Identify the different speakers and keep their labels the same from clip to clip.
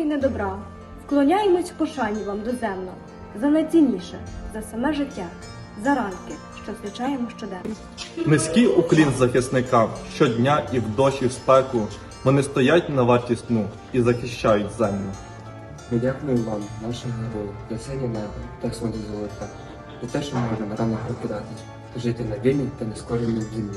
Speaker 1: і недобра. Вклоняємось в пошані вам доземно, за найцінніше, за саме життя, за ранки, що зустрічаємо щоденно.
Speaker 2: Низький уклін захисникам щодня і в дощ, і в спеку. Вони стоять на варті сну і захищають землю.
Speaker 3: Ми дякуємо вам, нашим героям, за синє небо та сонце золоте, за те, що ми можемо рано прокидатись, жити на вільній та нескореній землі.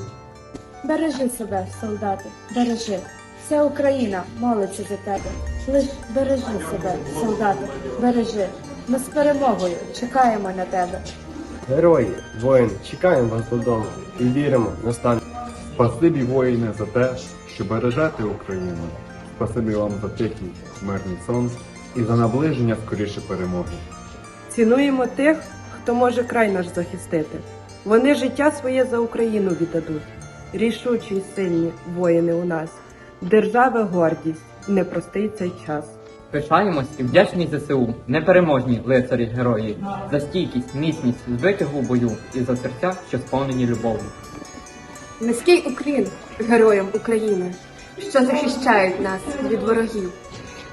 Speaker 1: Бережи себе, солдати, бережи. Вся Україна молиться за тебе. Лиш бережи себе, солдати, бережи. Ми з перемогою чекаємо на тебе.
Speaker 4: Герої, воїни, чекаємо вас додому і віримо, настане.
Speaker 5: Спасибі, воїни, за те, що бережете Україну. Спасибі вам за тихий мирний сон і за наближення скоріше перемоги.
Speaker 6: Цінуємо тих, хто може край наш захистити. Вони життя своє за Україну віддадуть. Рішучі й сильні воїни у нас. Держави гордість, непростий цей час.
Speaker 7: Пишаємось і вдячні ЗСУ, непереможні лицарі герої, за стійкість, міцність, збитих у бою і за серця, що сповнені любов'ю.
Speaker 8: Низький уклін героям України, що захищають нас від ворогів,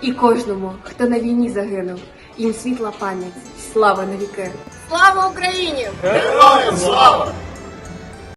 Speaker 8: і кожному, хто на війні загинув, їм світла пам'ять, слава навіки.
Speaker 9: Слава Україні! Героям слава!